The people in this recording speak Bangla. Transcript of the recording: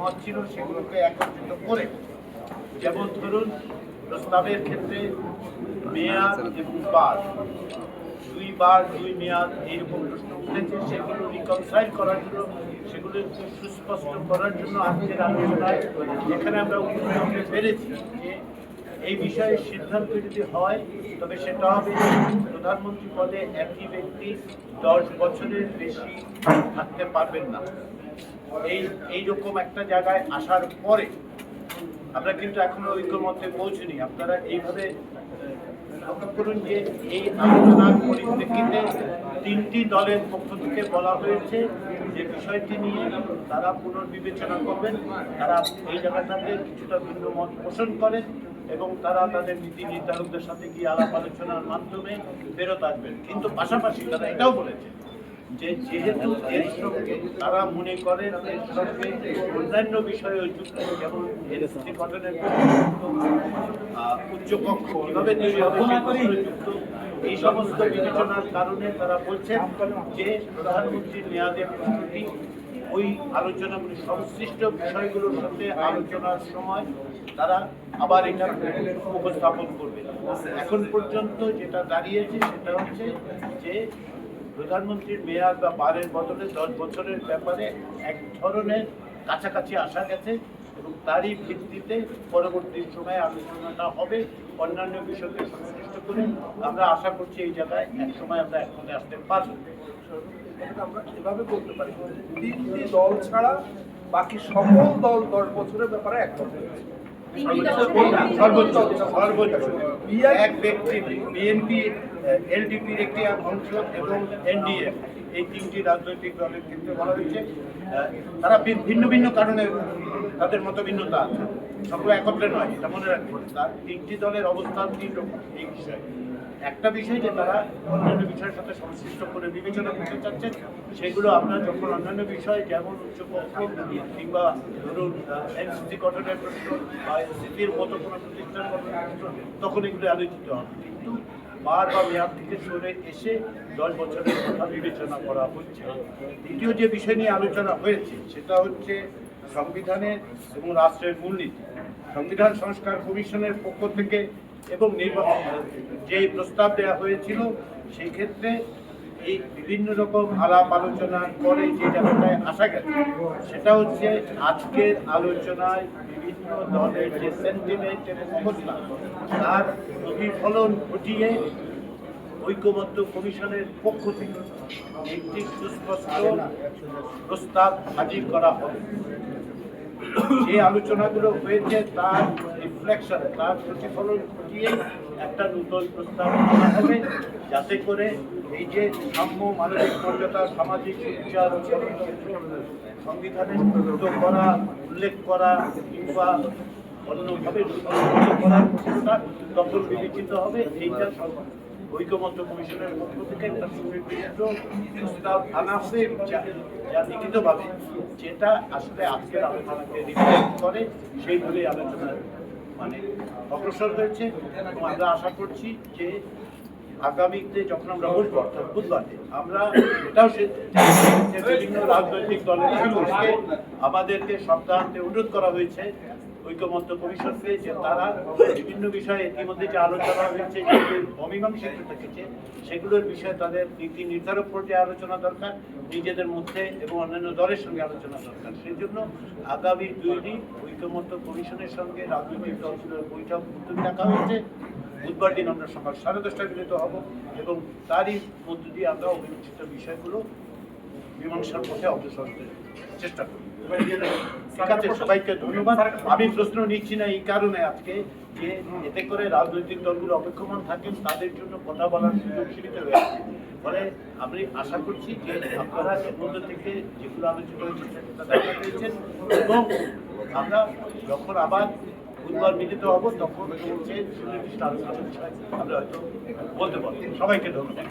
মত ছিল সেগুলোকে একত্রিত করে, যেমন ধরুন, প্রস্তাবের ক্ষেত্রে মেয়াদ এবং বার। দুই বার, দুই মেয়াদ এইরকম প্রশ্ন উঠেছে। সেগুলো রিকনসাইল করার জন্য, সেগুলো একটু সুস্পষ্ট করার জন্য আজকের আলোচনায় যেখানে আমরা হতে পেরেছি যে এই বিষয়ে সিদ্ধান্ত যদি হয়, তবে সেটা হবে প্রধানমন্ত্রী পদে একই ব্যক্তি দশ বছরের বেশি থাকতে পারবেন না। এই, এইরকম একটা জায়গায় আসার পরে আমরা কিন্তু এখনও ঐক্যমত্যে পৌঁছিনি। আপনারা এইভাবে করুন যে এই আলোচনার পরিপ্রেক্ষিতে তিনটি দলের পক্ষ থেকে বলা হয়েছে যে বিষয়টি নিয়ে তারা পুনর্বিবেচনা করবেন। তারা এই জায়গাটাতে কিছুটা ভিন্ন মত পোষণ করেন এবং তারা তাদের নীতি নির্ধারকদের সাথে গিয়ে আলাপ আলোচনার মাধ্যমে ফেরত আসবেন। কিন্তু পাশাপাশি তারা এটাও বলেছে যে যেহেতু এর সঙ্গে তারা মনে করেন এর সঙ্গে অন্যান্য বিষয়েও যুক্ত যেমন গঠনের উচ্চকক্ষ কীভাবে তৈরি হবে যুক্ত এই সমস্ত বিবেচনার কারণে তারা বলছেন যে প্রধানমন্ত্রীর মেয়াদের প্রস্তুতি ওই আলোচনাগুলি সংশ্লিষ্ট বিষয়গুলোর সাথে আলোচনার সময় তারা আবার এটা উপস্থাপন করবে। এখন পর্যন্ত যেটা দাঁড়িয়েছে সেটা হচ্ছে যে প্রধানমন্ত্রীর মেয়াদ বা বারের বদলে দশ বছরের ব্যাপারে এক ধরনের কাছাকাছি আসা গেছে এবং তারই ভিত্তিতে পরবর্তী সময়ে আলোচনাটা হবে। অন্যান্য বিষয়কে সংশ্লিষ্ট করে আমরা আশা করছি এই জায়গায় এক সময় আমরা একসাথে আসতে পারব। আমরা এভাবে বলতে পারি? তিনটি দল ছাড়া বাকি সকল দল দশ বছরের ব্যাপারে একমত হয়েছে। সর্বোচ্চ সর্বোচ্চ। এক ব্যক্তি, বিএনপি, এলডিপির একটি অংশ এবং এনডিএফ এই তিনটি রাজনৈতিক দলের ক্ষেত্রে বলা হয়েছে। তারা ভিন্ন ভিন্ন কারণে তাদের মত ভিন্নতা আছে। সকলে একত্রে নয়, এটা মনে রাখবেন। তার তিনটি দলের অবস্থান তিন রকম। এই বিষয়ে। একটা বিষয় যে তারা অন্যান্য বিষয়ের সাথে সংশ্লিষ্ট করে বিবেচনা করতে চাচ্ছেন, সেগুলো আমরা যখন অন্যান্য বিষয় যেমন উচ্চপক্ষ কিংবা ধরুন এনসিসি গঠনের প্রশ্ন বা এনসিসির মতো কোনো প্রতিষ্ঠান তখন এগুলো আলোচিত হবে। কিন্তু বার বা মেয়াদ থেকে সরে এসে দশ বছরের কথা বিবেচনা করা হচ্ছে। দ্বিতীয় যে বিষয় নিয়ে আলোচনা হয়েছে, সেটা হচ্ছে সংবিধানের এবং রাষ্ট্রের মূলনীতি। সংবিধান সংস্কার কমিশনের পক্ষ থেকে এবং নির্বাচন যে প্রস্তাব দেওয়া হয়েছিল, সেই ক্ষেত্রে এই বিভিন্ন রকম আলাপ আলোচনার পরে যে জায়গাটায় আসা গেছে, সেটা হচ্ছে আজকের আলোচনায় বিভিন্ন দলের যে সেন্টিমেন্ট এবং অবস্থা, তার প্রতিফলন ঘটিয়ে ঐক্যবদ্ধ কমিশনের পক্ষ থেকে একটি সুস্পষ্ট প্রস্তাব হাজির করা হবে। যে আলোচনাগুলো হয়েছে, তার রিফ্লেকশন তার প্রতিফলন ঘটিয়ে একটা নূতন প্রস্তাব আনা হবে। যাতে করে এই যে সাম্য মানবিক মর্যাদা, সামাজিক বিচার সংবিধানে করা, উল্লেখ করা কিংবা অন্যভাবে করার প্রশ্নটা তখন বিবেচিত হবে। এইটা ঐক্যমত্য কমিশনের পক্ষ থেকে একটা সুনির্দিষ্ট প্রস্তাব আনা হবে যা লিখিতভাবে যেটা আসলে আজকের আলোচনাকে রিফ্লেক্ট করে সেইভাবেই আলোচনার মানে অগ্রসর হয়েছে এবং আমরা আশা করছি যে আগামীতে যখন আমরা বসবো, অর্থাৎ বুধবারে, আমরা এটাও বিভিন্ন রাজনৈতিক দলের আমাদেরকে সপ্তাহান্তে অনুরোধ করা হয়েছে ঐক্যমত্য কমিশনকে যে তারা বিভিন্ন বিষয়ে ইতিমধ্যে যে আলোচনা হয়েছে অমীমাংসিত থেকেছে সেগুলোর বিষয়ে তাদের নীতি নির্ধারক পর্যায়ে আলোচনা দরকার, নিজেদের মধ্যে এবং অন্যান্য দলের সঙ্গে আলোচনা দরকার। সেই জন্য আগামী দুই দিন ঐক্যমত্য কমিশনের সঙ্গে রাজনৈতিক দলগুলোর বৈঠক উদ্যোগ রাখা হয়েছে। বুধবার দিন আমরা সকাল সাড়ে দশটায় মিলিত হব এবং তারই মধ্য দিয়ে আমরা অভিযোজিত বিষয়গুলো মীমাংসার পথে অগ্রসর চেষ্টা করি ঠিক আছে সবাইকে ধন্যবাদ। আমি প্রশ্ন নিচ্ছি না এই কারণে আজকে যে এতে করে রাজনৈতিক দলগুলো অপেক্ষমান থাকেন তাদের জন্য কথা বলার সুযোগ সীমিত হয়ে আছে। ফলে আমি আশা করছি যে আপনারা এর মধ্যে থেকে যেগুলো আলোচিত হয়েছে সেটা দেখা পেয়েছেন এবং আমরা যখন আবার বুধবার মিলিত হব তখন হচ্ছে সুনির্দিষ্ট আলোচনা আমরা হয়তো বলতে পারব। সবাইকে ধন্যবাদ।